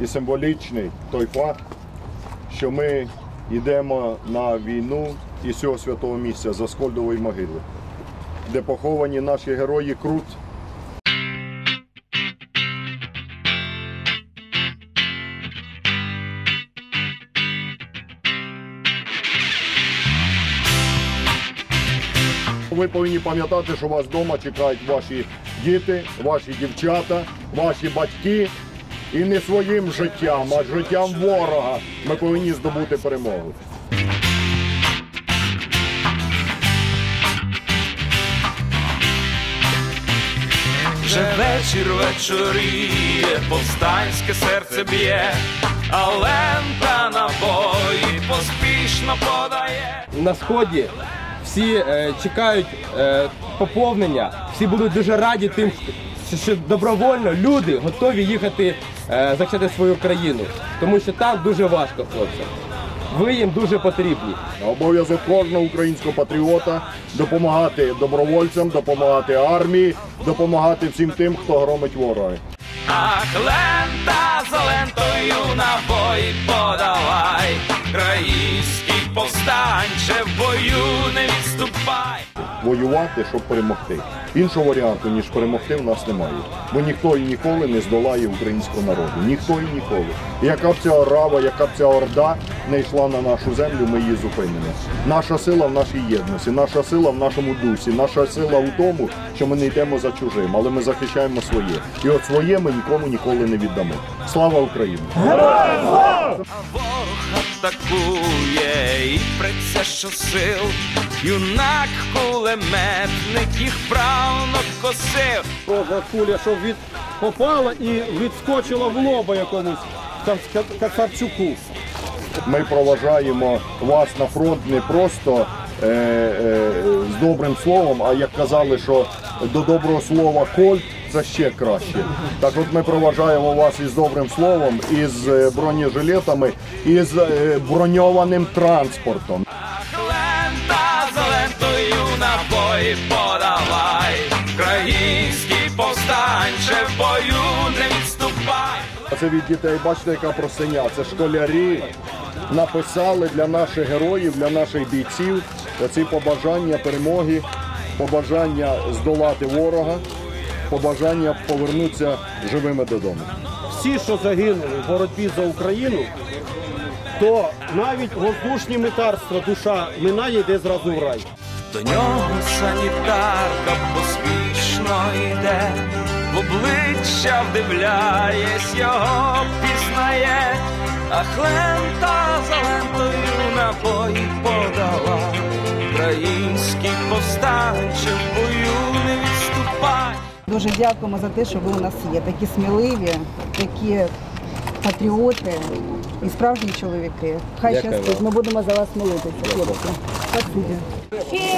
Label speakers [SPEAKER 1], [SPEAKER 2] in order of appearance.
[SPEAKER 1] і символічний той факт, що ми йдемо на війну із цього святого місця за Скольдової могили, де поховані наші герої Крут. Ви повинні пам'ятати, що вас вдома чекають ваші діти, ваші дівчата, ваші батьки. І не своїм життям, а життям ворога ми повинні здобути перемогу.
[SPEAKER 2] Вже вечір вечоріє, повстанське серце б'є, а лента набої поспішно подає.
[SPEAKER 3] на сході всі е, чекають е, поповнення, всі будуть дуже раді тим, що, добровольно люди готові їхати е, захищати свою країну, тому що там дуже важко хлопцям. Ви їм дуже потрібні.
[SPEAKER 1] Обов'язок кожного українського патріота допомагати добровольцям, допомагати армії, допомагати всім тим, хто громить ворога.
[SPEAKER 2] Ах, лента за лентою набої подавай, Країнський повстанче в бою не відступай.
[SPEAKER 1] Воювати, щоб перемогти. Іншого варіанту, ніж перемогти, в нас немає. Бо ніхто і ніколи не здолає українського народу. Ніхто і ніколи. Яка б ця орава, яка б ця орда не йшла на нашу землю, ми її зупинимо. Наша сила в нашій єдності, наша сила в нашому дусі, наша сила в тому, що ми не йдемо за чужим, але ми захищаємо своє. І от своє ми нікому ніколи не віддамо. Слава Україні!
[SPEAKER 2] Ворог атакує і преться щосил, юнак кулеметник їх правно косив.
[SPEAKER 4] Просто куля, що від попала і відскочила в лоба якомусь Кацапчуку.
[SPEAKER 1] Ми проважаємо вас на фронт не просто е, е, з добрим словом, а як казали, що до доброго слова кольт це ще краще. Так от ми проважаємо вас із добрим словом, із е, бронежилетами, із е, броньованим транспортом.
[SPEAKER 2] Набої подавай, Український повстанче в бою не відступай.
[SPEAKER 1] А Це від дітей, бачите, яка просиня. Це школярі написали для наших героїв, для наших бійців оці побажання перемоги, побажання здолати ворога, побажання повернутися живими додому.
[SPEAKER 4] Всі, що загинули в боротьбі за Україну, то навіть воздушні метарства душа минає йде зразу в рай.
[SPEAKER 2] До нього санітарка поспішно йде, в обличчя вдивляєсь, його пізнає, ах лента за лентою набої подала, Український повстанче в бою не відступай.
[SPEAKER 5] Дуже дякуємо за те, що ви у нас є. Такі сміливі, такі патріоти і справжні чоловіки. Хай щастить. Ми будемо за вас молитися, хлопці. Спасибі.